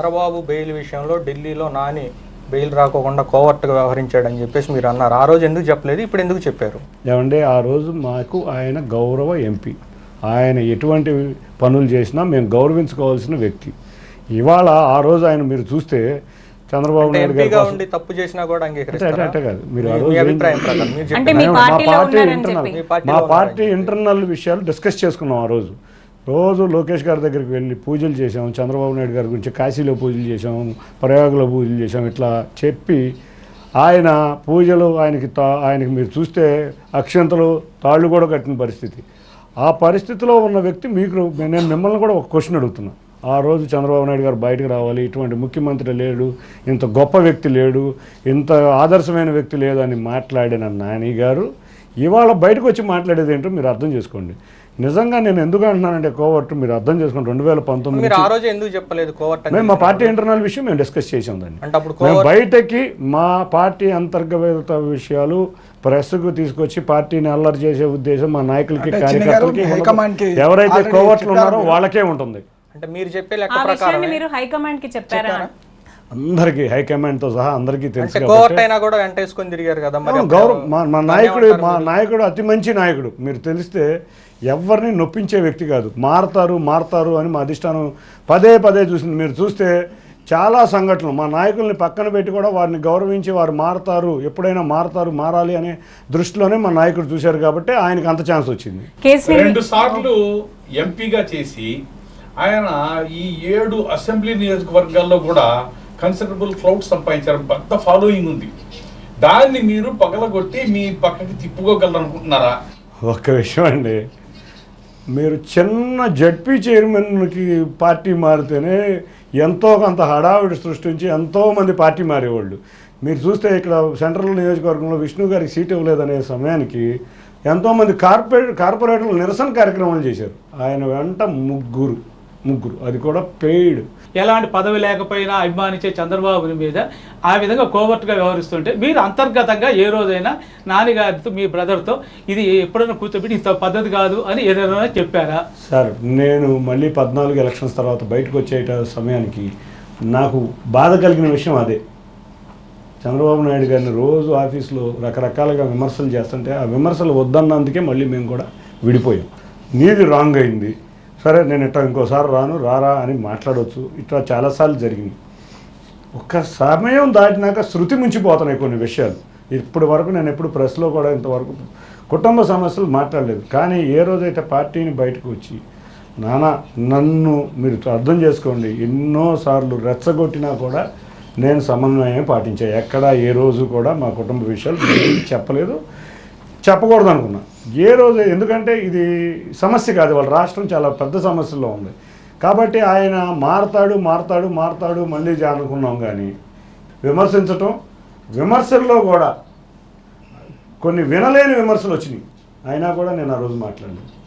Chandrababu bail విషయంలో ఢిల్లీలో Nani bail రాకోకుండా కోవర్ట్గా వ్యవహరించాడని చెప్పేసి మీరు అన్నారు. ఆ రోజు ఎందుకు చెప్పలేదు? ఇప్పుడు ఎందుకు చెప్పారు? ఏమంటే ఆ రోజు మాకు ఆయన గౌరవ ఎంపీ. ఆయన ఎటువంటి పనులు చేసినా మేము గౌరవించుకోవాల్సిన వ్యక్తి. ఇవాళ ఆ రోజు ఆయన మీరు చూస్తే చంద్రబాబు నాయుడు గారి ఉండి తప్పు చేసినా కూడా అంటే అంటే అంగీకరిస్తారా అంటే కాదు. మీరు ఆ మీ- రోజు పార్టీ ఇంటర్నల్ చెప్పి. మీ పార్టీ ఇంటర్నల్ విషయాలు డిస్కస్ చేసుకున్నాం ఆ రోజు. రోజు లోకేష్ గారి దగ్గరికి వెళ్ళి పూజలు చేసాం చంద్రబాబు నాయుడు గారి గురించి కాశీలో పూజలు చేసాం ప్రయాగలో పూజలు చేసాం ఇట్లా చెప్పి ఆయన పూజలు ఆయనకి తా ఆయనకి మీరు చూస్తే అక్షంతలు తాళ్ళు కూడా కట్టిన పరిస్థితి. ఆ పరిస్థితిలో ఉన్న వ్యక్తి మీకు నేను మిమ్మల్ని కూడా ఒక క్వశ్చన్ అడుగుతున్నా. ఆ రోజు చంద్రబాబు నాయుడు గారు బయటకు రావాలి ఇటువంటి ముఖ్యమంత్రి లేడు ఇంత గొప్ప వ్యక్తి లేడు ఇంత ఆదర్శమైన వ్యక్తి లేదని అని మాట్లాడిన నాని గారు ఇవాళ బయటకు వచ్చి మాట్లాడేది ఏంటో మీరు అర్థం చేసుకోండి. నిజంగా నేను ఎందుకు అంటున్నానంటే కోవర్ట్ మీరు అర్థం చేసుకోండి రెండు వేల పంతొమ్మిది మీరు ఆ రోజు ఎందుకు చెప్పలేదు కోవర్ట్ మేము మా పార్టీ ఇంటర్నల్ విషయం మేము డిస్కస్ చేసాం దాన్ని. అంటే అప్పుడు మేము బయటకి మా పార్టీ అంతర్గత విషయాలు ప్రెస్కు తీసుకొచ్చి పార్టీని అల్లరి చేసే ఉద్దేశం మా నాయకులకి కార్యకర్తలకి. ఎవరైతే కోవర్ట్లు ఉన్నారో. వాళ్ళకే ఉంటుంది. అంటే మీరు చెప్పే ఆ లెక్క విషయాన్ని ప్రకారం మీరు హైకమాండ్కి చెప్పారా? అందరికీ హైకమాండ్తో సహా అందరికీ తెలుసు తిరిగారు కదా గౌరవం మా నాయకుడు మా నాయకుడు అతి మంచి నాయకుడు. మీరు తెలిస్తే ఎవరిని నొప్పించే వ్యక్తి కాదు. మారతారు మారతారు అని మా అధిష్టానం పదే పదే చూసింది. మీరు చూస్తే చాలా సంఘటనలు. మా నాయకుల్ని పక్కన పెట్టి కూడా వారిని గౌరవించి వారు మారతారు ఎప్పుడైనా మారతారు మారాలి అనే దృష్టిలోనే మా నాయకుడు చూశారు కాబట్టి ఆయనకి అంత ఛాన్స్ వచ్చింది. రెండు సార్లు ఎంపీగా చేసి ఆయన ఈ ఏడు అసెంబ్లీ నియోజకవర్గాల్లో కూడా కన్సిడరబుల్ క్లౌడ్ సంపాదించారు. పెద్ద ఫాలోయింగ్ ఉంది. దాన్ని మీరు పగలగొట్టి మీ పక్కకి తిప్పుకోగలరు అనుకుంటున్నారా ఒక్క విషయం అండి. మీరు చిన్న జడ్పీ చైర్మన్కి పార్టీ మారితేనే ఎంతో కొంత హడావిడి సృష్టించి ఎంతోమంది పార్టీ మారేవాళ్ళు. మీరు చూస్తే ఇక్కడ సెంట్రల్ నియోజకవర్గంలో విష్ణు గారికి సీట్ ఇవ్వలేదనే సమయానికి ఎంతోమంది కార్పొరేట్ కార్పొరేటర్లు నిరసన కార్యక్రమాలు చేశారు. ఆయన వెంట ముగ్గురు. ముగ్గురు. అది కూడా పెయిడ్ ఎలాంటి పదవి లేకపోయినా అభిమానించే చంద్రబాబు మీద ఆ విధంగా కోవర్ట్గా వ్యవహరిస్తుంటే మీరు అంతర్గతంగా ఏ రోజైనా నాన్నగారితో మీ బ్రదర్తో ఇది ఎప్పుడైనా కూర్చోబెట్టి ఇంత పద్ధతి కాదు అని ఏదైనా చెప్పారా? సార్ నేను మళ్ళీ పద్నాలుగు ఎలక్షన్స్ తర్వాత బయటకు వచ్చే సమయానికి నాకు బాధ కలిగిన విషయం అదే. చంద్రబాబు నాయుడు గారిని రోజు ఆఫీస్లో రకరకాలుగా విమర్శలు చేస్తుంటే ఆ విమర్శలు వద్దన్నందుకే మళ్ళీ మేము కూడా విడిపోయాం. నీది రాంగ్ అయింది. సరే నేను ఇట్లా ఇంకోసారి రాను రారా అని మాట్లాడవచ్చు ఇట్లా చాలాసార్లు జరిగింది. ఒక్క సమయం దాటినాక శృతి ముంచిపోతున్నాయి కొన్ని విషయాలు. ఇప్పటి వరకు నేను ఎప్పుడు ప్రెస్లో కూడా ఇంతవరకు కుటుంబ సమస్యలు మాట్లాడలేదు. కానీ ఏ రోజైతే పార్టీని బయటకు వచ్చి నానా నన్ను మీరు అర్థం చేసుకోండి ఎన్నోసార్లు రెచ్చగొట్టినా కూడా నేను సమన్వయం పాటించాను ఎక్కడ ఏ రోజు కూడా మా కుటుంబ విషయాలు చెప్పలేదు. చెప్పకూడదు అనుకున్నా ఏ రోజు ఎందుకంటే ఇది సమస్య కాదు వాళ్ళ రాష్ట్రం చాలా పెద్ద సమస్యలో ఉంది. కాబట్టి ఆయన మారతాడు మారతాడు మారతాడు మళ్ళీ జా- అనుకున్నాం కానీ విమర్శించటం విమర్శల్లో కూడా కొన్ని వినలేని విమర్శలు వచ్చినాయి. అయినా కూడా నేను ఆ రోజు మాట్లాడలేదు